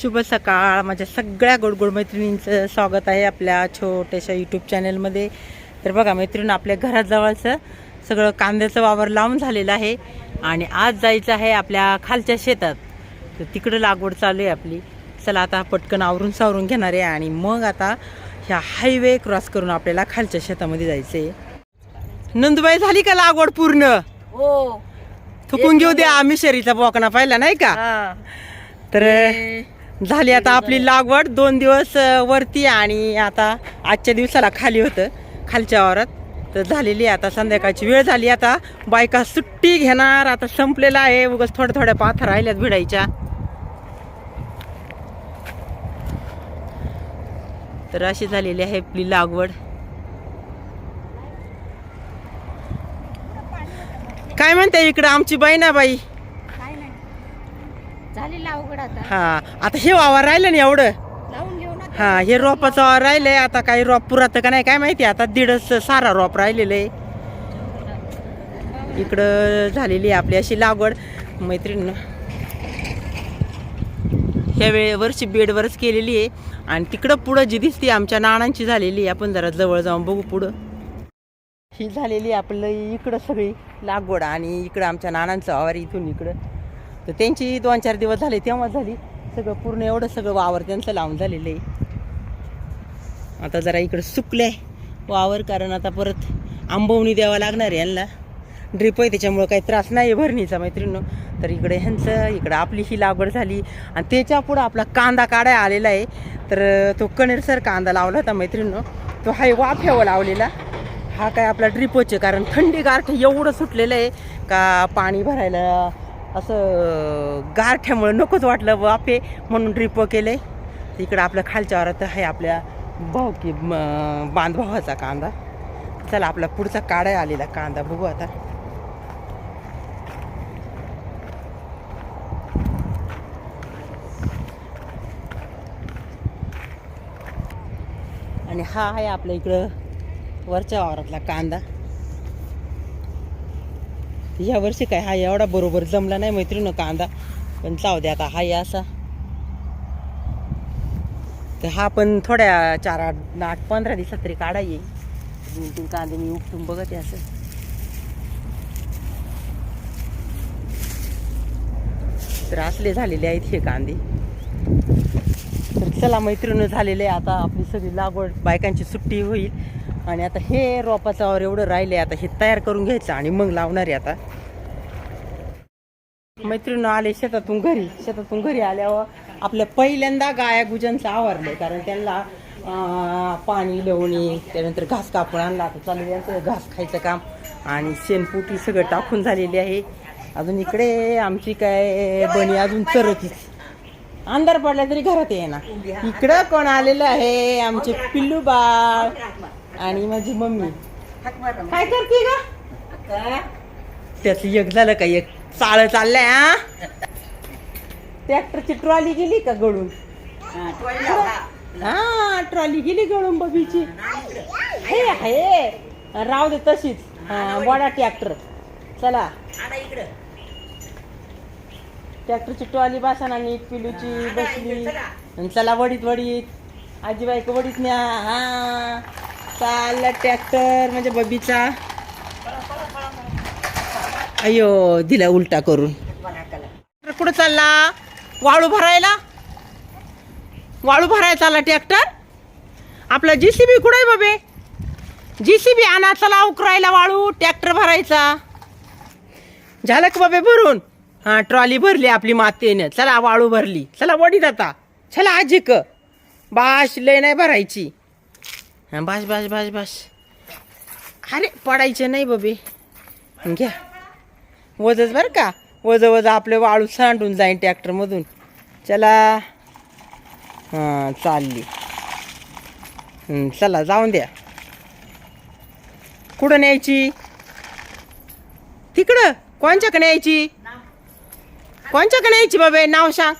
शुभ सकाळ. माझ्या सगळ्या गोडगोड मैत्रिणींचं स्वागत आहे आपल्या छोट्याशा यूट्यूब चॅनलमध्ये तर बघा मैत्रिणी आपल्या घराजवळचं सगळं कांद्याचं वावर लावून झालेलं आहे आणि आज जायचं आहे आपल्या खालच्या शेतात. तर तिकडं लागवड चालू आहे आपली. चला आता पटकन आवरून सावरून घेणार आहे आणि मग आता ह्या हायवे क्रॉस करून आपल्याला खालच्या शेतामध्ये जायचं आहे नंदुबाई झाली का लागवड पूर्ण? हो. थुकून घेऊ द्या आम्ही शरीचा बोकणा पाहिला नाही का. तर झाली आता आपली लागवड. दोन दिवस वरती आणि आता आजच्या दिवसाला खाली होतं खालच्या वावरात. तर झालेली आहे आता संध्याकाळची वेळ झाली आता. बायका सुट्टी घेणार. आता संपलेलं आहे. उगाच थोड्या थोड्या पाथा राहिल्यात भिडायच्या. तर अशी झालेली आहे आपली लागवड. काय म्हणते इकडं आमची बाई ना बाई अवघड आता. हा आता हे वावर राहिलं ना एवढं. लावून घेऊ ना हा हे रोपाचं वावर राहिलंय आता काही रोप पुरात का नाही काय माहिती आता दीडच सारा रोप राहिलेलं. आहे इकडं झालेली आहे आपली अशी लागवड. मैत्रीण ह्या वेळेवरची बेडवरच केलेली आहे. आणि तिकडं पुढं जी दिसते आमच्या नाणांची झालेली आहे. आपण जरा जवळ जाऊन बघू पुढं. ही झालेली आहे आपलं इकडं सगळी लागवड आणि इकडं आमच्या नानांचं वावर इथून इकडं. तर त्यांची दोन चार दिवस झाले तेव्हा झाली. सगळं पूर्ण एवढं सगळं वावर त्यांचं लावून झालेलं आहे. आता जरा इकडं सुकलं आहे वावर कारण आता परत आंबवणी द्यावा लागणार आहे यांना. ड्रिप आहे त्याच्यामुळं काही त्रास नाही आहे भरणीचा मैत्रिणी तर इकडे ह्यांचं इकडं आपली ही लागवड झाली. आणि त्याच्या पुढं आपला कांदा काढाय आलेला आहे. तर तो कणेरसर कांदा लावला होता मैत्रिणी तो हा वाफ्यावर लावलेला. हा काय आपला ड्रिपोच आहे कारण थंडी गारठे एवढं सुटलेलं आहे का पाणी भरायला असं गारठ्यामुळं नकोच वाटलं वाफे म्हणून ड्रिप केले. इकडं आपल्या खालच्या वारात आहे आपल्या भाऊ की बांधभावाचा कांदा. चला आपला पुढचा काढाय आलेला कांदा बघू आता. आणि हा आहे आपल्या इकडं वरच्या वावरातला कांदा. ह्या वर्षी काय हा एवढा बरोबर जमला नाही मैत्रीण कांदा. पण जाऊ दे आता हा असा. तर हा पण थोड्या चार आठ आठ पंधरा दिवसात तरी काढा येईल. दोन तीन कांदे मी उपटून बघते असं. तर असले झालेले आहेत हे कांदे. तर चला मैत्रीण झालेले आता आपली सगळी लागवड बायकांची सुट्टी होईल. आणि आता हे रोपाचं आवर एवढं राहिले आता हे तयार करून घ्यायचं आणि मग लावणार आहे आता. मैत्रीण आले शेतातून घरी. शेतातून घरी आल्यावर आपल्या पहिल्यांदा गाया गुजांचं आवरलंय कारण त्यांना पाणी लवणी त्यानंतर घास कापून आणला. आता चालू यांचं घास खायचं काम. आणि शेणपुटी सगळं टाकून झालेली आहे. अजून इकडे आमची काय बनी अजून चरतीच. अंधार पडला तरी घरात ये ना इकडं कोण आलेलं आहे? आमचे पिल्लू बाळ. आणि माझी मम्मी. काय करते का? त्याच एक झालं का? एक चाळ चाललंय हा? ट्रॅक्टरची ट्रॉली गेली का गळून? हा ट्रॉली गेली गळून बबीची. हे हे. राहू दे तशीच. हा वडा ट्रॅक्टर. चला. ट्रॅक्टरची ट्रॉली बसाना नीट पिलूची बसली. आणि चला वडीत वडीत. आजीबाई का वडीत न्या हा. चालला ट्रॅक्टर म्हणजे बबीचा. अयो दिला उलटा करून. कुठं चालला? वाळू भरायला? वाळू भरायला चालला ट्रॅक्टर? आपला जीसीबी कुठं आहे बाबे? जीसीबी आणा चला उकरायला वाळू ट्रॅक्टर भरायचा. झालं का बाबे भरून? हा ट्रॉली भरली आपली मातेनं. चला वाळू भरली. चला वडीत आता. चला आजी क बाश लय नाही भरायची. हा बाश बाश बाश बाश अरे पडायचे नाही बाबे. घ्या. वजच बरं का. वज वज आपले वाळू सांडून जाईन ट्रॅक्टरमधून. चला. हां चालली. चला जाऊन द्या. कुठं न्यायची? तिकडं. कोणच्याकडे न्यायची? कोणच्याकडे न्यायची बाबा? नाव सांग.